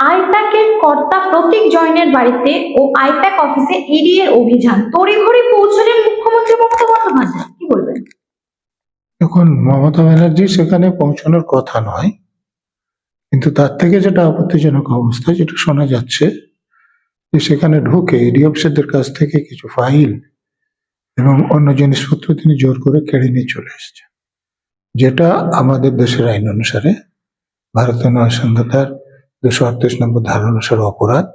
আইপ্যাকের কর্তা প্রতীক বাড়িতে ও আইপ্যাক অফিসে ইডি এর অভিযান। পৌঁছলেন মুখ্যমন্ত্রী মমতা বন্দ্যোপাধ্যায়। কি বলবেন? এখন মমতা ব্যানার্জি সেখানে পৌঁছানোর কথা নয়, কিন্তু তার থেকে যেটা আপত্তিজনক অবস্থা, যেটা শোনা যাচ্ছে, যে সেখানে ঢুকে এডি অফিসারদের কাছ থেকে কিছু ফাইল এবং অন্য জিনিসপত্র তিনি জোর করে কেড়ে নিয়ে চলে এসেছে যেটা আমাদের দেশের আইন অনুসারে ভারতীয় নয় সংহিতার দুশো আটত্রিশ নম্বর ধারা অনুসারে অপরাধ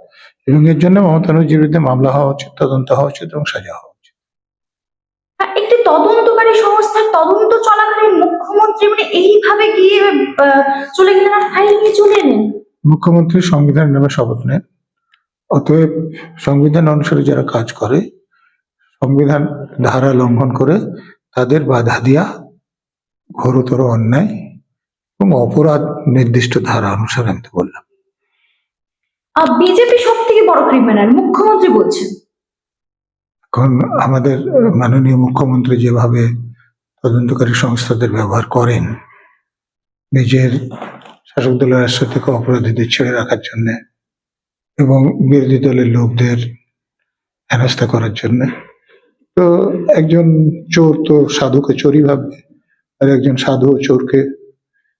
এবং এর জন্য মমতা ব্যানার্জির বিরুদ্ধে মামলা হওয়া উচিত তদন্ত হওয়া উচিত এবং সাজা হওয়া উচিত। একটি তদন্তকারী সংস্থার তদন্ত চলাকালীন মুখ্যমন্ত্রী মানে এইভাবে গিয়ে চলে গেলেন আর ফাইল নিয়ে চলে এলেন মুখ্যমন্ত্রী সংবিধান নেবে শপথ নেন। অতএব সংবিধান অনুসারে যারা কাজ করে সংবিধান ধারা লঙ্ঘন করে তাদের বাধা দিয়া ঘোরতর অন্যায় এবং অপরাধ নির্দিষ্ট ধারা অনুসারে আমি তো বললাম। বিজেপি সব থেকে বড় ক্রিমিনাল মুখ্যমন্ত্রী বলছেন। এখন আমাদের মাননীয় মুখ্যমন্ত্রী যেভাবে তদন্তকারী সংস্থাদের ব্যবহার করেন, নিজের শাসক দলের রাষ্ট্র থেকে অপরাধীদের ছেড়ে রাখার জন্য এবং বিরোধী দলের লোকদের হেনস্থা করার জন্য। তো একজন চোর তো সাধুকে চোরই ভাববে, আর একজন সাধু চোরকে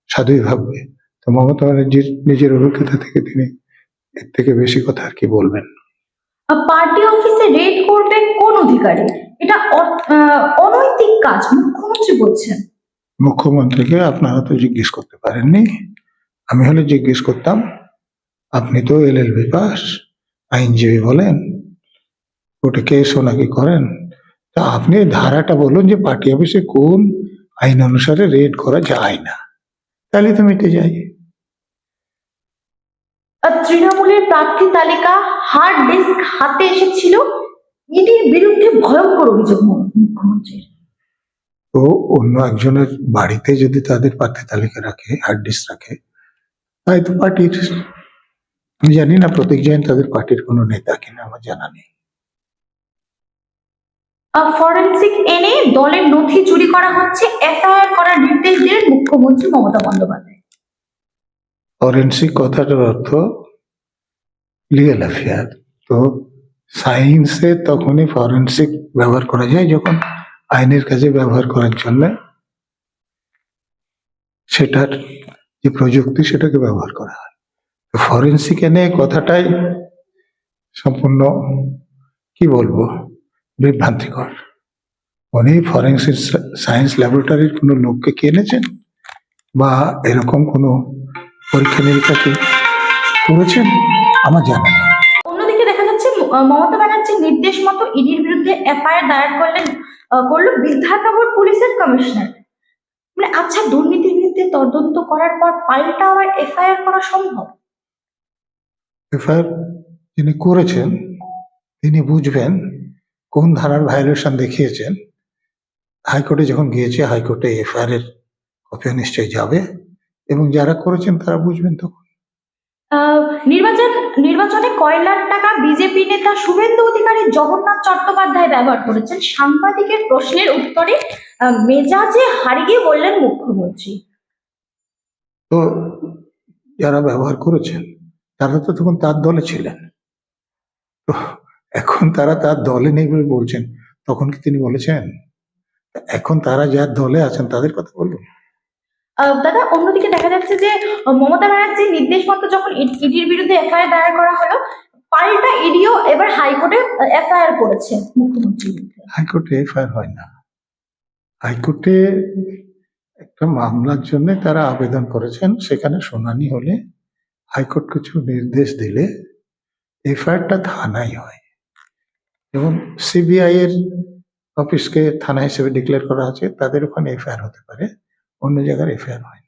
সাধুই ভাববে। তো মমতা ব্যানার্জির নিজের অভিজ্ঞতা থেকে তিনি এর থেকে বেশি কথা আর কি বলবেন? পার্টি অফিসে রেড করবে কোন অধিকারী? এটা অনৈতিক কাজ মুখ্যমন্ত্রী বলছেন। মুখ্যমন্ত্রীকে আপনারা তো জিজ্ঞেস করতে পারেননি। আমি হলে জিজ্ঞেস করতাম আপনি তো এল এল বি পাস আইনজীবী বলেন ওটা কেসও নাকি করেন? তা আপনি ধারাটা বলুন যে পার্টি অফিসে কোন আইন অনুসারে রেড করা যায় না। তাহলে তো মিটে যায়। তৃণমূলের প্রার্থী তালিকা হার্ড ডিস্ক হাতে এসেছিল। ইডির বিরুদ্ধে ভয়ঙ্কর অভিযোগ মুখ্যমন্ত্রীর। তো অন্য একজনের বাড়িতে যদি তাদের প্রার্থী তালিকা রাখে হার্ড ডিস্ক রাখে তাই তো পার্টির আমি জানি না প্রতীক জৈন তাদের পার্টির কোনো নেতা কিনা আমার জানা নেই। ফরেন্সিক এনে দলের নথি চুরি করা হচ্ছে এফআইআর করার নির্দেশ দিলেন মুখ্যমন্ত্রী মমতা বন্দ্যোপাধ্যায়। ফরেন্সিক কথাটার অর্থ লিগাল অ্যাফেয়ার তো সায়েন্সে তখনই ফরেন্সিক ব্যবহার করা যায় যখন আইনের কাজে ব্যবহার করার জন্য সেটার যে প্রযুক্তি সেটাকে ব্যবহার করা হয়। ফরেন্সিক এনে কথাটাই সম্পূর্ণ, কি বলব, বিভ্রান্তিকর। উনি ফরেন্সিক সায়েন্স ল্যাবরেটরির কোনো লোককে কি এনেছেন? বা এরকম কোনো পরীক্ষা নিরীক্ষা কি করেছেন? আমার জানা নেই। অন্যদিকে দেখা যাচ্ছে মমতা ব্যানার্জির নির্দেশ মতো ইডির বিরুদ্ধে এফআইআর দায়ের করলেন আহ, করল বিধাননগর পুলিশের কমিশনার। মানে আচ্ছা দুর্নীতির বিরুদ্ধে তদন্ত করার পর পাল্টা আবার এফআইআর করা সম্ভব? এফআইআর যিনি করেছেন তিনি বুঝবেন কোন ধারার ভায়োলেশন দেখিয়েছেন। হাইকোর্টে যখন গিয়েছে হাইকোর্টে এফআইআর এর কপিও নিশ্চয়ই যাবে এবং যারা করেছেন তারা বুঝবেন তখন। নির্বাচন নির্বাচনে কয়লার টাকা বিজেপি নেতা শুভেন্দু অধিকারী জগন্নাথ চট্টোপাধ্যায় ব্যবহার করেছেন। সাংবাদিকের প্রশ্নের উত্তরে মেজাজে হারিয়ে বললেন মুখ্যমন্ত্রী। তো যারা ব্যবহার করেছেন তারা তো তখন তার দলে ছিলেন। তো এখন তারা তার দলে নেই বলে বলছেন তখন কি তিনি বলেছেন? এখন তারা যার দলে আছেন তাদের কথা আহ, দাদা, অন্যদিকে দেখা যাচ্ছে যে, মমতা ব্যানার্জির নির্দেশ মতো যখন ইডির বিরুদ্ধে এফআইআর দায়ের করা হলো, পাল্টা ইডিও এবার হাইকোর্টে এফআইআর করেছে মুখ্যমন্ত্রীর হাইকোর্টে এফআইআর হয় না। হাইকোর্টে একটা মামলার জন্য তারা আবেদন করেছেন, সেখানে শুনানি হলে হাইকোর্ট কিছু নির্দেশ দিলে এফআইআরটা থানায় হয়। যেমন সিবিআই এর অফিসকে থানা হিসেবে ডিক্লেয়ার করা আছে, তাদের ওখানে এফআইআর হতে পারে। অন্য জায়গার এফআইআর হয় না।